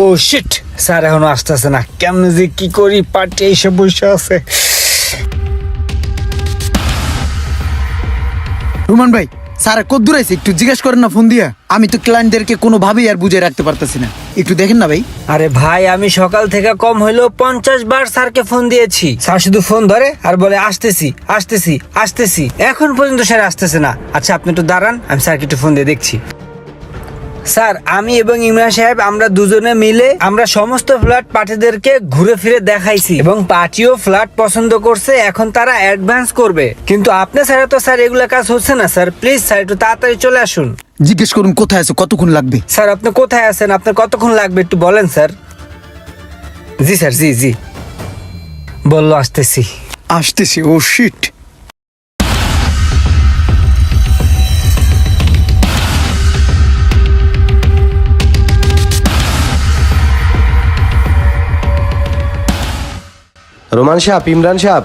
ও sheet sir এখনও আসতেছে না। কেমনে যে কি করি? পার্টি এসে বসে আছে। রুমান ভাই স্যার কত দূর আছে একটু জিজ্ঞেস করেন না ফোন দিয়া। আমি তো ক্লায়েন্টদেরকে কোনোভাবেই আর বুঝে রাখতে পারতেছি না। একটু দেখেন না ভাই। আরে ভাই আমি সকাল থেকে কম হইলেও পঞ্চাশ বার স্যারকে ফোন দিয়েছি। স্যার শুধু ফোন ধরে আর বলে আসতেছি আসতেছি আসতেছি। এখন পর্যন্ত স্যার আসতেছে না। আচ্ছা আপনি একটু দাঁড়ান আমি স্যারকে একটু ফোন দিয়ে দেখছি। স্যার আমি এবং ইমরান সাহেব আমরা দুজনে মিলে আমরা সমস্ত ফ্ল্যাট পার্টিদেরকে ঘুরে ফিরে দেখাইছি এবং পার্টিও ফ্ল্যাট পছন্দ করছে এখন তারা অ্যাডভান্স করবে। কিন্তু আপনার স্যার তো স্যার এগুলো কাজ হচ্ছে না স্যার। প্লিজ স্যার একটু তাড়াতাড়ি চলে আসুন। জিজ্ঞেস করুন কোথায় আছে কতক্ষণ লাগবে? স্যার আপনি কোথায় আছেন? আপনার কতক্ষণ লাগবে? একটু বলেন স্যার। জি স্যার জি জি। বলল আসতেছি। আসতেছি ও শিট রোমান সাহেব ইমরান সাহেব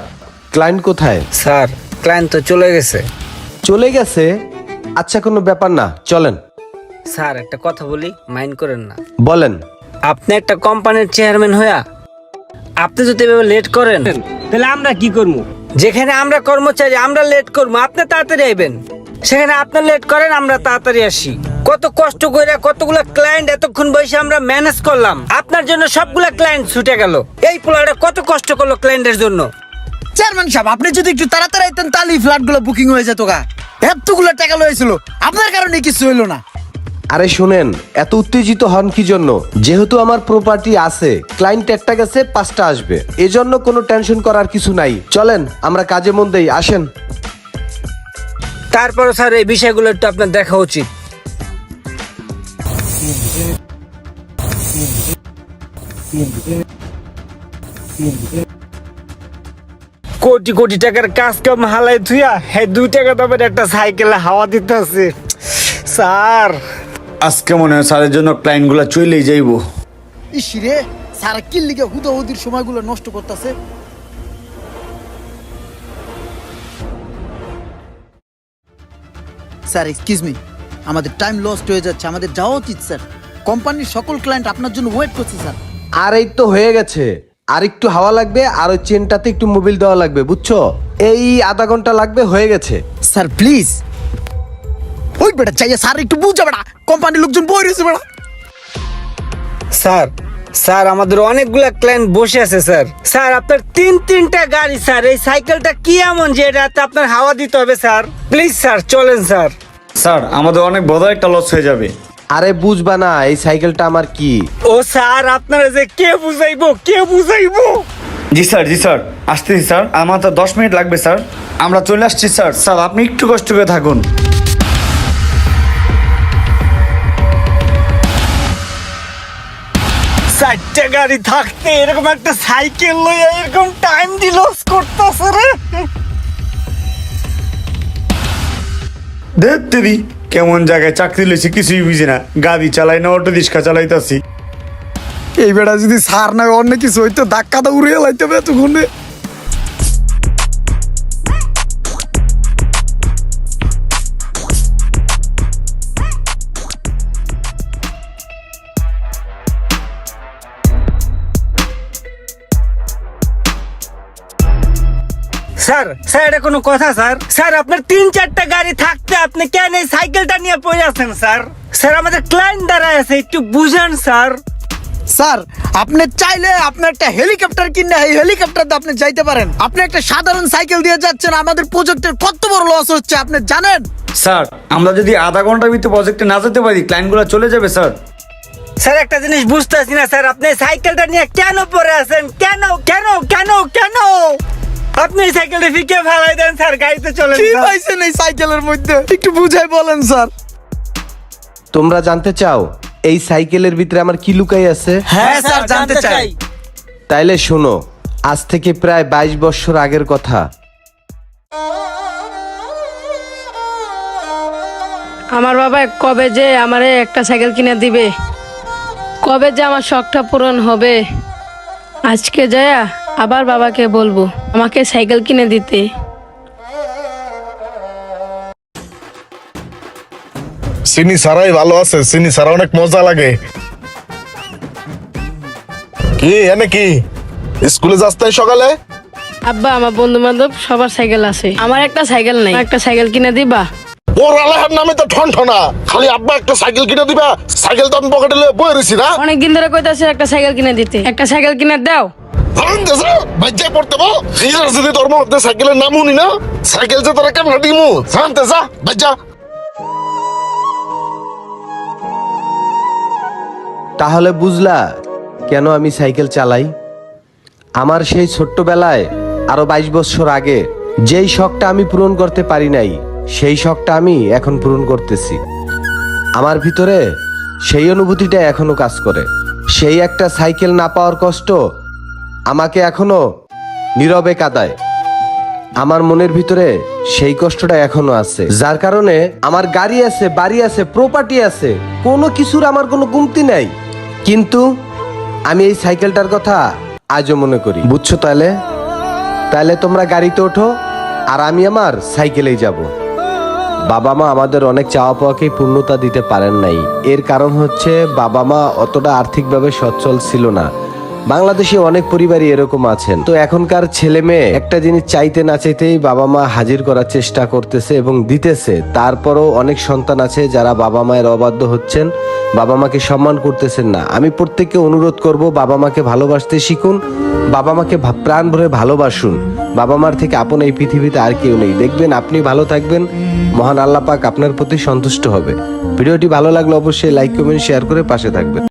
ক্লায়েন্ট কোথায়? স্যার ক্লায়েন্ট তো চলে গেছে। চলে গেছে? আচ্ছা কোনো ব্যাপার না চলেন। স্যার একটা কথা বলি মাইন্ড করেন না। বলেন। আপনি একটা কোম্পানির চেয়ারম্যান হইয়া আপনি যদি এভাবে লেট করেন তাহলে আমরা কি করব যেখানে আমরা কর্মচারী আমরা লেট করব আপনি তাড়াতাড়ি আইবেন। সেখানে আপনি লেট করেন আমরা তাড়াতাড়ি আসি। কত কষ্ট করে কতগুলো ক্লায়েন্ট এতক্ষণ বসে আমরা ম্যানেজ করলাম। আপনার জন্য সবগুলা ক্লায়েন্ট ছুটে গেল। এই পোলাটা কত কষ্ট করল ক্লায়েন্টের জন্য। চেয়ারম্যান সাহেব আপনি যদি একটু তাড়াতাড়ি আইতেন তাহলে ফ্ল্যাটগুলো বুকিং হয়ে যেত গা। এতগুলো টাকা লয়েছিল আপনার কারণে কিছু হইল না। আরে শুনেন এত উত্তেজিত হন কি জন্য? যেহেতু আমার প্রপার্টি আছে ক্লায়েন্ট একটা গেছে পাঁচটা আসবে। এজন্য কোনো টেনশন করার কিছু নাই। চলেন আমরা কাজে মন দেই আসেন। তারপরে স্যার এই বিষয়গুলো একটু আপনার দেখা উচিত। কোটি কোটি টাকার কাজ কাম হালাই থুয়া হ্যাঁ দুই টাকা দামের একটা সাইকেলে হাওয়া দিতে আছে স্যার। আজকে মনে হয় স্যারের জন্য ক্লায়েন্টগুলো চলেই যাইবো। ইস রে সারা কিল্লিকে হুদা হুদির সময়গুলো নষ্ট করতেছে? স্যার এক্সকিউজ মি আমাদের টাইম লস্ট হয়ে যাচ্ছে আমাদের যাওয়া উচিত স্যার। কোম্পানির সকল ক্লায়েন্ট আপনার জন্য ওয়েট করছে স্যার। আর এই তো হয়ে গেছে। আর একটু হাওয়া লাগবে আর ওই চেনটাতে একটু মোবিল দেওয়া লাগবে বুঝছ? এই আধা ঘণ্টা লাগবে হয়ে গেছে। Sir please. ওই বেটা চাইয়া স্যার একটু বুঝা বেটা। কোম্পানির লোকজন বই রয়েছে বেটা। স্যার স্যার আমাদের অনেকগুলা ক্লায়েন্ট বসে আছে স্যার। স্যার আপনার তিন তিনটা গাড়ি স্যার এই সাইকেলটা কি এমন যে এটাতে আপনার হাওয়া দিতে হবে স্যার? প্লিজ স্যার চলেন স্যার। স্যার আমাদের অনেক বড় একটা লস হয়ে যাবে। আরে বুঝবা না এই সাইকেলটা আমার কি? ও স্যার আপনারা যে কে বুঝাইবো কে বুঝাইবো? জি স্যার জি স্যার আসতেছি স্যার। আমার তো দশ মিনিট লাগবে স্যার। আমরা চলে আসছি স্যার। স্যার আপনি একটু কষ্ট করে থাকুন। চারটে গাড়ি থাকতে এরকম একটা সাইকেল লইয়া এরকম টাইম দি লস করতেছে রে। ধেত্তেরি কেমন জায়গায় চাকরি লেছি কিছুই বুঝি না। গাড়ি চালাই না, অটো রিক্সা চালাইতাছি। এই বেড়া যদি সার না অন্য কিছু হইতো ধাক্কা তো উড়িয়ে লাইতে হবে এতক্ষণে। স্যার স্যার এটা কোনো কথা স্যার। স্যার আপনার তিন চারটা গাড়ি থাকতে আপনি কেন এই সাইকেলটা নিয়ে পড়ে আছেন স্যার? স্যার আমাদের ক্লায়েন্ট দাঁড়ায় আছে একটু বুঝেন স্যার। স্যার আপনি চাইলে আপনি একটা হেলিকপ্টার কিনে এই হেলিকপ্টার আপনি যাইতে পারেন। আপনি একটা সাধারণ সাইকেল দিয়ে যাচ্ছেন আমাদের প্রজেক্টের কত বড় লস হচ্ছে আপনি জানেন? স্যার আমরা যদি আধা ঘণ্টার ভিতরে প্রজেক্টে না যেতে পারি ক্লায়েন্টগুলো চলে যাবে স্যার। স্যার একটা জিনিস বুঝতেছি না স্যার আপনি সাইকেলটা নিয়ে কেন পড়ে আছেন? কেন কেন কেন কেন? আপনি এই সাইকেলটা ফিকে ফেলাই দেন স্যার গাড়িতে চলে কি পাইছেন এই সাইকেলের মধ্যে? একটু বুঝাই বলেন স্যার। তোমরা জানতে চাও এই সাইকেলের ভিতরে আমার কি লুকাই আছে? হ্যাঁ স্যার জানতে চাই। তাইলে শোনো আজ থেকে প্রায় বাইশ বছর আগের কথা। আমার বাবা কবে যে আমারে একটা সাইকেল কিনে দিবে কবে যে আমার শখটা পূরণ হবে আজকে যায়া আবার বাবাকে বলব আমাকে সাইকেল কিনে দিতে। চিনি ছাড়াই ভালো আছে চিনি ছাড়া অনেক মজা লাগে। কি এনে কি? স্কুলে যাস তাই সকালে? আব্বা আমার বন্ধু বান্ধব সবার সাইকেল আছে। আমার একটা সাইকেল নাই। একটা সাইকেল কিনে দিবা? ওর আলাহার নামে তো ঠন ঠনা। খালি আব্বা একটা সাইকেল কিনে দিবা সাইকেল তো আমি পকেটে লয়ে বয়ে রয়েছি না। অনেকদিন ধরে কইতাছে একটা সাইকেল কিনে দিতে। একটা সাইকেল কিনে দাও। বাজ্যা পড়তে নিজের যদি তোর সাইকেলের নাম উনি না, সাইকেল যে তোরা কেমন জানতে যা তাহলে বুঝলা কেন আমি সাইকেল চালাই? আমার সেই ছোট্টবেলায় আরও বাইশ বছর আগে যেই শখটা আমি পূরণ করতে পারি নাই, সেই শখটা আমি এখন পূরণ করতেছি। আমার ভিতরে সেই অনুভূতিটা এখনও কাজ করে। সেই একটা সাইকেল না পাওয়ার কষ্ট আমাকে এখনও নীরবে কাদায়। আমার মনের ভিতরে সেই কষ্টটা এখনও আছে। যার কারণে আমার গাড়ি আছে, বাড়ি আছে প্রপার্টি আছে, কোনো কিছুর আমার কোনো কমতি নাই। কিন্তু আমি এই সাইকেলটার কথা আজও মনে করি। বুঝছ তাহলে তাহলে তোমরা গাড়িতে ওঠো আর আমি আমার সাইকেলেই যাব। বাবা মা আমাদের অনেক চাওয়া পাওয়াকেই পূর্ণতা দিতে পারেন নাই। এর কারণ হচ্ছে বাবা মা অতটা আর্থিকভাবে সচ্ছল ছিল না। বাংলাদেশে অনেক পরিবারই এরকম আছেন। তো এখনকার ছেলে মেয়ে একটা জিনিস চাইতে না চাইতেই বাবা মা হাজির করার চেষ্টা করতেছে এবং দিতেছে। তারপরও অনেক সন্তান আছে যারা বাবা মায়ের অবাধ্য হচ্ছেন, বাবা মাকে সম্মান করতেছেন না। আমি প্রত্যেককে অনুরোধ করব, বাবা মাকে ভালোবাসতে শিখুন, বাবা মাকে প্রাণ ভরে ভালোবাসুন। বাবা মার থেকে আপন এই পৃথিবীতে আর কেউ নেই। দেখবেন আপনি ভালো থাকবেন, মহান আল্লাহ পাক আপনার প্রতি সন্তুষ্ট হবে। ভিডিওটি ভালো লাগলে অবশ্যই লাইক, কমেন্ট, শেয়ার করে পাশে থাকবেন।